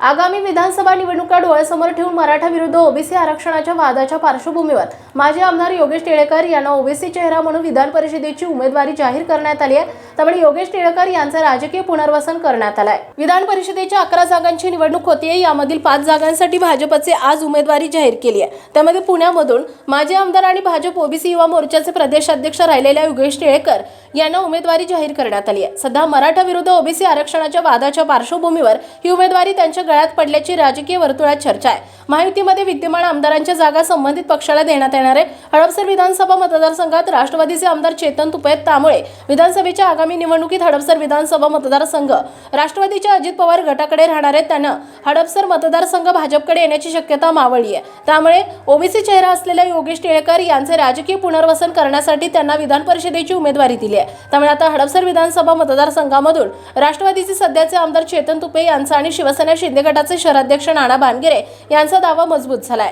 आगामी विधानसभा निवडणुका डोळ्यासमोर ठेवून मराठा विरुद्ध ओबीसी आरक्षणाच्या वादाच्या पार्श्वभूमीवर माजी आमदार योगेश टिळेकर यांना ओबीसी चेहरा म्हणून विधान परिषदेची उमेदवारी जाहीर करण्यात आली आहे. त्यामुळे योगेश टिळेकर यांचं राजकीय पुनर्वसन करण्यात आलंय. आहे विधान परिषदेच्या अकरा जागांची निवडणूक होतीये यामधील पाच जागांसाठी भाजपचे आज उमेदवारी जाहीर केली आहे. त्यामध्ये पुण्यामधून माजी आमदार आणि भाजप ओबीसी युवा मोर्चाचे प्रदेशाध्यक्ष राहिलेल्या योगेश टिळेकर यांना उमेदवारी जाहीर करण्यात आली आहे. सध्या मराठा विरुद्ध ओबीसी आरक्षणाच्या वादाच्या पार्श्वभूमीवर ही उमेदवारी त्यांच्या गळ्यात पडल्याची राजकीय वर्तुळात चर्चा आहे. महायुतीमध्ये विद्यमान आमदारांच्या जागा संबंधित पक्षाला देण्यात येणार आहे. हडपसर विधानसभा मतदारसंघात राष्ट्रवादीचे आमदार चेतन तुपे त्यामुळे विधानसभेच्या आगामी निवडणुकीत हडपसर विधानसभा मतदारसंघ राष्ट्रवादीच्या अजित पवार गटाकडे राहणार आहेत. त्यानं हडपसर मतदारसंघ भाजपकडे येण्याची शक्यता मावळली आहे. त्यामुळे ओबीसी चेहरा असलेल्या योगेश टिळेकर यांचे राजकीय पुनर्वसन करण्यासाठी त्यांना विधान परिषदेची उमेदवारी दिली आहे. त्यामुळे आता हडपसर विधानसभा मतदारसंघामधून राष्ट्रवादीचे सध्याचे आमदार चेतन तुपे यांचा आणि शिवसेना शिंदे गटाचे शहराध्यक्ष नाना भानगिरे यांचा दावा मजबूत झाला आहे